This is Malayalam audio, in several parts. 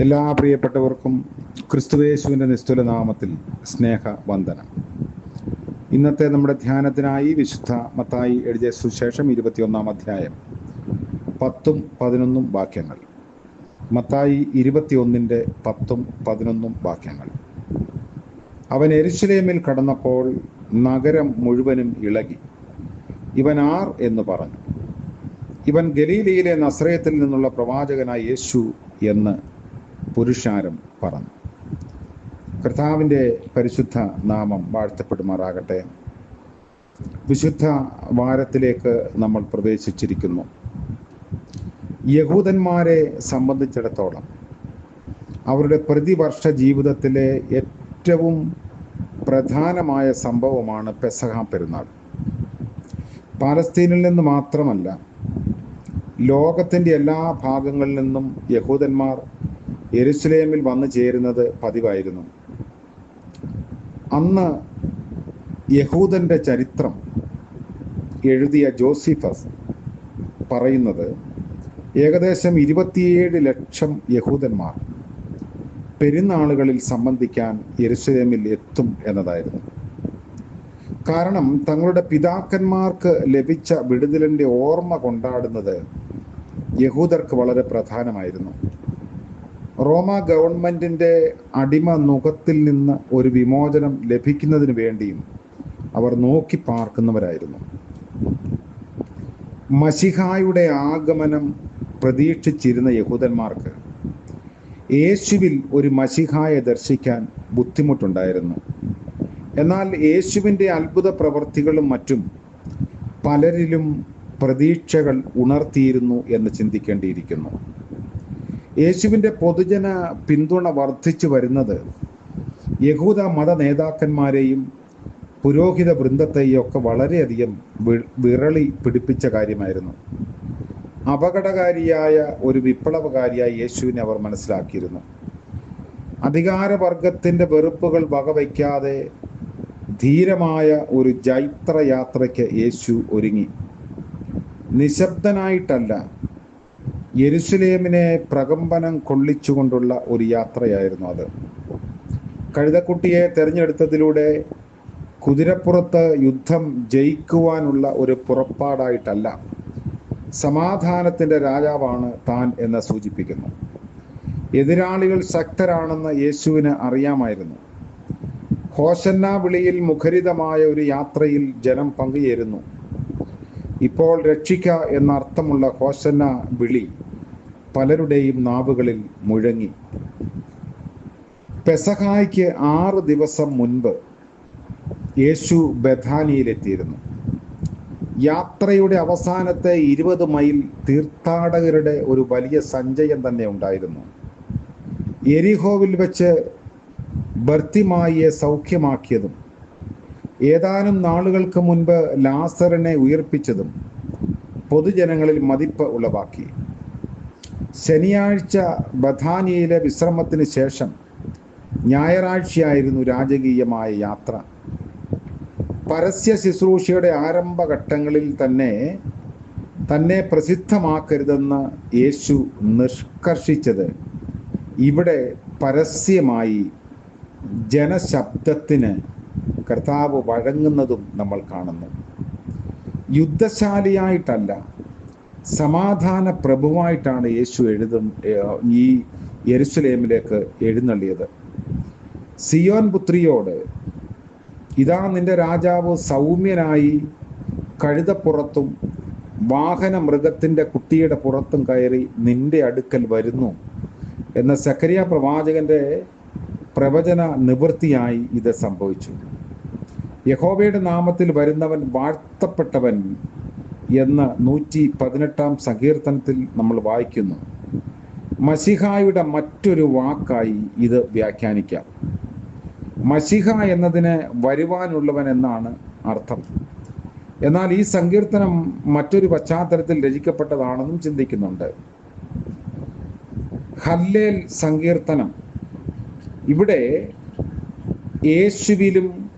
എല്ലാ പ്രിയപ്പെട്ടവർക്കും ക്രിസ്തുവേശുവിന്റെ നിസ്തുല നാമത്തിൽ സ്നേഹ വന്ദനം ഇന്നത്തെ നമ്മുടെ ധ്യാനത്തിനായി വിശുദ്ധ മത്തായി എഴുതിയ സുശേഷം ഇരുപത്തിയൊന്നാം അധ്യായം പത്തും പതിനൊന്നും വാക്യങ്ങൾ. മത്തായി ഇരുപത്തിയൊന്നിന്റെ പത്തും പതിനൊന്നും വാക്യങ്ങൾ. അവൻ എരിശിലേമിൽ കടന്നപ്പോൾ നഗരം മുഴുവനും ഇളകി. ഇവൻ ആർ എന്ന് പറഞ്ഞു. ഇവൻ ഗലീലയിലെ നസ്രയത്തിൽ നിന്നുള്ള പ്രവാചകനായ യേശു എന്ന് പുരുഷാരം പറഞ്ഞു കർത്താവിന്റെ പരിശുദ്ധ നാമം വാഴ്ത്തപ്പെടുമാറാകട്ടെ. വിശുദ്ധ വാരത്തിലേക്ക് നമ്മൾ പ്രവേശിച്ചിരിക്കുന്നു. യഹൂദന്മാരെ സംബന്ധിച്ചിടത്തോളം അവരുടെ പ്രതിവർഷ ജീവിതത്തിലെ ഏറ്റവും പ്രധാനമായ സംഭവമാണ് പെസഹ പെരുന്നാൾ. പാലസ്തീനിൽ നിന്ന് മാത്രമല്ല ലോകത്തിന്റെ എല്ലാ ഭാഗങ്ങളിൽ നിന്നും യഹൂദന്മാർ യെരുസലേമിൽ വന്നു ചേരുന്നത് പതിവായിരുന്നു. അന്ന് യഹൂദന്റെ ചരിത്രം എഴുതിയ ജോസിഫസ് പറയുന്നത് ഏകദേശം ഇരുപത്തിയേഴ് ലക്ഷം യഹൂദന്മാർ പെരുന്നാളുകളിൽ സംബന്ധിക്കാൻ യെരുസലേമിൽ എത്തും എന്നതായിരുന്നു. കാരണം തങ്ങളുടെ പിതാക്കന്മാർക്ക് ലഭിച്ച വിടുതലിന്റെ ഓർമ്മ കൊണ്ടാടുന്നത് യഹൂദർക്ക് വളരെ പ്രധാനമായിരുന്നു. റോമ ഗവൺമെന്റിന്റെ അടിമ നുഖത്തിൽ നിന്ന് ഒരു വിമോചനം ലഭിക്കുന്നതിന് വേണ്ടിയും അവർ നോക്കി പാർക്കുന്നവരായിരുന്നു. മഷിഹായുടെ ആഗമനം പ്രതീക്ഷിച്ചിരുന്ന യഹൂദന്മാർക്ക് യേശുവിൽ ഒരു മഷിഹായെ ദർശിക്കാൻ ബുദ്ധിമുട്ടുണ്ടായിരുന്നു. എന്നാൽ യേശുവിന്റെ അത്ഭുത പ്രവർത്തികളും മറ്റും പലരിലും പ്രതീക്ഷകൾ ഉണർത്തിയിരുന്നു എന്ന് ചിന്തിക്കേണ്ടിയിരിക്കുന്നു. യേശുവിന്റെ പൊതുജന പിന്തുണ വർദ്ധിച്ചു വരുന്നത് യഹൂദ മത നേതാക്കന്മാരെയും പുരോഹിത വൃന്ദത്തെയും ഒക്കെ വളരെയധികം വിറളി പിടിപ്പിച്ച കാര്യമായിരുന്നു. അപകടകാരിയായ ഒരു വിപ്ലവകാരിയായി യേശുവിനെ അവർ മനസ്സിലാക്കിയിരുന്നു. അധികാരവർഗത്തിന്റെ വെറുപ്പുകൾ വകവയ്ക്കാതെ ധീരമായ ഒരു ജൈത്രയാത്രയ്ക്ക് യേശു ഒരുങ്ങി. നിശബ്ദനായിട്ടല്ല യെരുസലേമിനെ പ്രകമ്പനം കൊള്ളിച്ചുകൊണ്ടുള്ള ഒരു യാത്രയായിരുന്നു അത്. കഴുതക്കുട്ടിയെ തെരഞ്ഞെടുത്തതിലൂടെ കുതിരപ്പുറത്ത് യുദ്ധം ജയിക്കുവാനുള്ള ഒരു പുറപ്പാടായിട്ടല്ല സമാധാനത്തിന്റെ രാജാവാണ് താൻ എന്ന് സൂചിപ്പിക്കുന്നു. എതിരാളികൾ ശക്തരാണെന്ന് യേശുവിന് അറിയാമായിരുന്നു. ഹോസന്ന വിളിയിൽ മുഖരിതമായ ഒരു യാത്രയിൽ ജനം പങ്കുചേരുന്നു. ഇപ്പോൾ രക്ഷിക്ക എന്നർത്ഥമുള്ള ഹോശന്ന വിളി പലരുടെയും നാവുകളിൽ മുഴങ്ങി. പെസഹായ്ക്ക് ആറ് ദിവസം മുൻപ് യേശു ബഥാനിയിലെത്തിയിരുന്നു. യാത്രയുടെ അവസാനത്തെ ഇരുപത് മൈൽ തീർത്ഥാടകരുടെ ഒരു വലിയ സഞ്ചയം തന്നെ ഉണ്ടായിരുന്നു. എരിഹോവിൽ വെച്ച് ബർത്തിമായിയെ സൗഖ്യമാക്കിയതും ഏതാനും നാളുകൾക്ക് മുൻപ് ലാസറിനെ ഉയർപ്പിച്ചതും പൊതുജനങ്ങളിൽ മതിപ്പ് ഉളവാക്കി. ശനിയാഴ്ച ബഥാനിയയിലെ വിശ്രമത്തിന് ശേഷം ഞായറാഴ്ചയായിരുന്നു രാജകീയമായ യാത്ര. പരസ്യ ശുശ്രൂഷയുടെ ആരംഭഘട്ടങ്ങളിൽ തന്നെ തന്നെ പ്രസിദ്ധമാക്കരുതെന്ന് യേശു നിഷ്കർഷിച്ചത് ഇവിടെ പരസ്യമായി ജനശബ്ദത്തിന് കർത്താവ് വഴങ്ങുന്നതും നമ്മൾ കാണുന്നു. യുദ്ധശാലിയായിട്ടല്ല സമാധാന പ്രഭുവായിട്ടാണ് യേശു എഴുതും ഈ യെരുസലേമിലേക്ക് എഴുന്നള്ളിയത്. സിയോൻ പുത്രിയോട് ഇതാ നിന്റെ രാജാവ് സൗമ്യനായി കഴുതപ്പുറത്തും വാഹന മൃഗത്തിന്റെ കുട്ടിയുടെ പുറത്തും കയറി നിന്റെ അടുക്കൽ വരുന്നു എന്ന സക്കരിയ പ്രവാചകന്റെ പ്രവചന നിവൃത്തിയായി ഇത് സംഭവിച്ചു. യഹോവയുടെ നാമത്തിൽ വരുന്നവൻ വാഴ്ത്തപ്പെട്ടവൻ എന്ന് നൂറ്റി പതിനെട്ടാം സങ്കീർത്തനത്തിൽ നമ്മൾ വായിക്കുന്നു. മസിഹായുടെ മറ്റൊരു വാക്കായി ഇത് വ്യാഖ്യാനിക്കാം. മസിഹ എന്നതിന് വരുവാനുള്ളവൻ എന്നാണ് അർത്ഥം. എന്നാൽ ഈ സങ്കീർത്തനം മറ്റൊരു പശ്ചാത്തലത്തിൽ രചിക്കപ്പെട്ടതാണെന്നും ചിന്തിക്കുന്നുണ്ട്. ഹല്ലേൽ സങ്കീർത്തനം. ഇവിടെ യേശുവിലും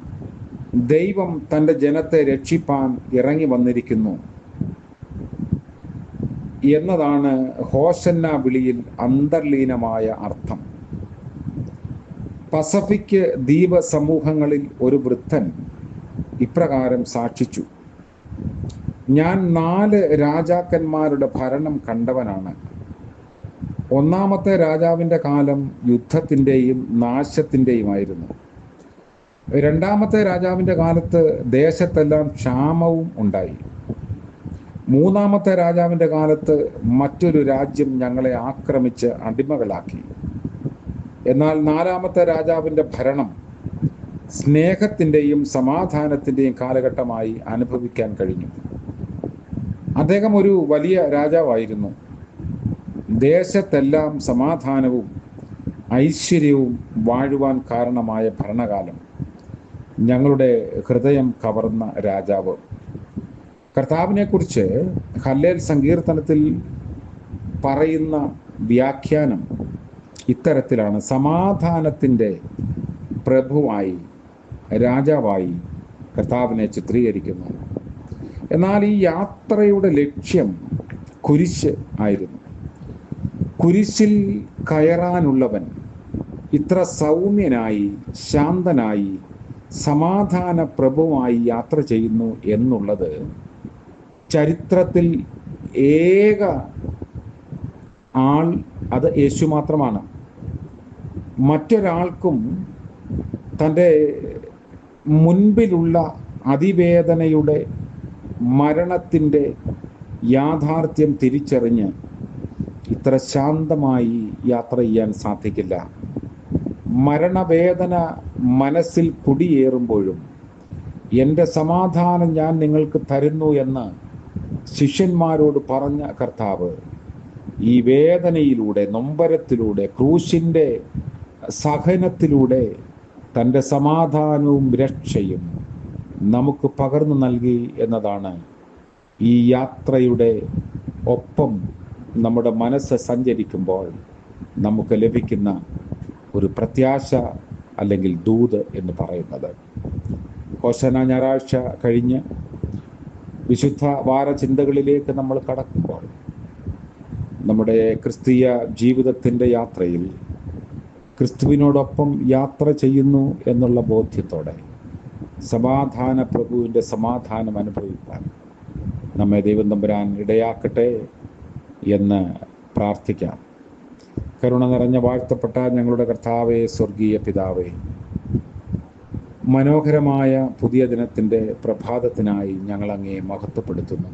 ദൈവം തന്റെ ജനത്തെ രക്ഷിപ്പാൻ ഇറങ്ങി വന്നിരിക്കുന്നു. എന്നതാണ് ഹോസന്ന വിളിയിൽ അന്തർലീനമായ അർത്ഥം. പസഫിക് ദ്വീപ സമൂഹങ്ങളിൽ ഒരു വൃദ്ധൻ ഇപ്രകാരം സാക്ഷിച്ചു. ഞാൻ നാല് രാജാക്കന്മാരുടെ ഭരണം കണ്ടവനാണ്. ഒന്നാമത്തെ രാജാവിന്റെ കാലം യുദ്ധത്തിന്റെയും നാശത്തിന്റെയുമായിരുന്നു. രണ്ടാമത്തെ രാജാവിന്റെ കാലത്ത് ദേശത്തെല്ലാം ക്ഷാമവും ഉണ്ടായി. മൂന്നാമത്തെ രാജാവിന്റെ കാലത്ത് മറ്റൊരു രാജ്യം ഞങ്ങളെ ആക്രമിച്ച് അടിമകളാക്കി. എന്നാൽ നാലാമത്തെ രാജാവിന്റെ ഭരണം സ്നേഹത്തിന്റെയും സമാധാനത്തിന്റെയും കാലഘട്ടമായി അനുഭവിക്കാൻ കഴിഞ്ഞു. അദ്ദേഹം ഒരു വലിയ രാജാവായിരുന്നു. ദേശത്തെല്ലാം സമാധാനവും ഐശ്വര്യവും വാഴുവാൻ കാരണമായ ഭരണകാലം. ഞങ്ങളുടെ ഹൃദയം കവർന്ന രാജാവ്. കർത്താവിനെ കുറിച്ച് ഹല്ലേൽ സങ്കീർത്തനത്തിൽ പറയുന്ന വ്യാഖ്യാനം ഇത്തരത്തിലാണ്. സമാധാനത്തിന്റെ പ്രഭുവായി രാജാവായി കർത്താവിനെ ചിത്രീകരിക്കുന്നു. എന്നാൽ ഈ യാത്രയുടെ ലക്ഷ്യം കുരിശ് ആയിരുന്നു. കുരിശിൽ കയറാനുള്ളവൻ ഇത്ര സൗമ്യനായി ശാന്തനായി സമാധാന പ്രഭുവായി യാത്ര ചെയ്യുന്നു എന്നുള്ളത് ചരിത്രത്തിൽ ഏക ആൾ അത് യേശു മാത്രമാണ്. മറ്റൊരാൾക്കും തന്റെ മുൻപിലുള്ള അതിവേദനയുടെ മരണത്തിന്റെ യാഥാർത്ഥ്യം തിരിച്ചറിഞ്ഞ് ഇത്ര ശാന്തമായി യാത്ര ചെയ്യാൻ സാധിക്കില്ല. മരണവേദന മനസ്സിൽ കുടിയേറുമ്പോഴും എന്റെ സമാധാനം ഞാൻ നിങ്ങൾക്ക് തരുന്നു എന്ന് ശിഷ്യന്മാരോട് പറഞ്ഞ കർത്താവ് ഈ വേദനയിലൂടെ നൊമ്പരത്തിലൂടെ ക്രൂശിന്റെ സഹനത്തിലൂടെ തന്റെ സമാധാനവും രക്ഷയും നമുക്ക് പകർന്നു നൽകി എന്നതാണ് ഈ യാത്രയുടെ ഒപ്പം നമ്മുടെ മനസ്സ് സഞ്ചരിക്കുമ്പോൾ നമുക്ക് ലഭിക്കുന്ന ഒരു പ്രത്യാശ അല്ലെങ്കിൽ ദൂത് എന്ന് പറയുന്നത്. ഹോസന ഞായറാഴ്ച കഴിഞ്ഞ് വിശുദ്ധ വാര ചിന്തകളിലേക്ക് നമ്മൾ കടക്കുമ്പോൾ നമ്മുടെ ക്രിസ്തീയ ജീവിതത്തിന്റെ യാത്രയിൽ ക്രിസ്തുവിനോടൊപ്പം യാത്ര ചെയ്യുന്നു എന്നുള്ള ബോധ്യത്തോടെ സമാധാന പ്രഭുവിന്റെ സമാധാനം അനുഭവിക്കാൻ നമ്മെ ദൈവം തമ്പുരാൻ ഇടയാക്കട്ടെ എന്ന് പ്രാർത്ഥിക്കാം. കരുണ നിറഞ്ഞ വാഴ്ത്തപ്പെട്ട ഞങ്ങളുടെ കർത്താവേ സ്വർഗീയ പിതാവേ. മനോഹരമായ പുതിയ ദിനത്തിന്റെ പ്രഭാതത്തിനായി ഞങ്ങൾ അങ്ങേ മഹത്വപ്പെടുത്തുന്നു.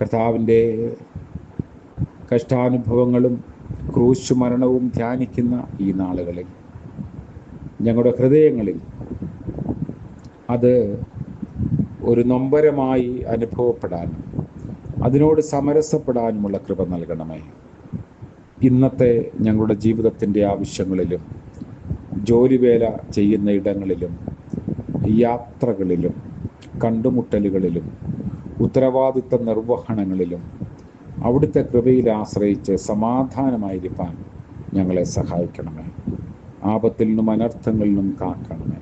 കർത്താവിന്റെ കഷ്ടാനുഭവങ്ങളും ക്രൂശ് മരണവും ധ്യാനിക്കുന്ന ഈ നാളുകളിൽ ഞങ്ങളുടെ ഹൃദയങ്ങളിൽ അത് ഒരു നൊമ്പരമായി അനുഭവപ്പെടാനും അതിനോട് സമരസപ്പെടാനുമുള്ള കൃപ നൽകണമേ. ഇന്നത്തെ ഞങ്ങളുടെ ജീവിതത്തിന്റെ ആവശ്യങ്ങളിലും ജോലിവേല ചെയ്യുന്ന ഇടങ്ങളിലും യാത്രകളിലും കണ്ടുമുട്ടലുകളിലും ഉത്തരവാദിത്ത നിർവഹണങ്ങളിലും അവിടുത്തെ കൃപയിൽ ആശ്രയിച്ച് സമാധാനമായിരിക്കാൻ ഞങ്ങളെ സഹായിക്കണമേ. ആപത്തിൽ നിന്നും അനർത്ഥങ്ങളിൽ നിന്നും കാക്കണമേ.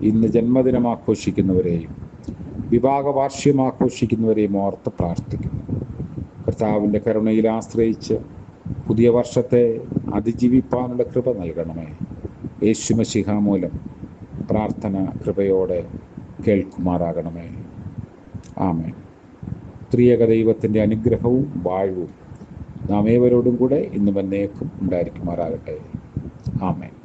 ഇന്ന് ജന്മദിനം ആഘോഷിക്കുന്നവരെയും വിവാഹ വാർഷികം ആഘോഷിക്കുന്നവരെയും ഓർത്ത് പ്രാർത്ഥിക്കുന്നു. കർത്താവിന്റെ കരുണയിൽ ആശ്രയിച്ച് പുതിയ വർഷത്തെ അതിജീവിപ്പാനുള്ള കൃപ നൽകണമേ. യേശുമശിഹ മൂലം പ്രാർത്ഥന കൃപയോടെ കേൾക്കുമാറാകണമേ. ആമേ ത്രിയക ദൈവത്തിന്റെ അനുഗ്രഹവും വാഴവും നാം ഏവരോടും കൂടെ ഇന്നും എന്നേക്കും ഉണ്ടായിരിക്കുമാറാകട്ടെ. ആമേൻ.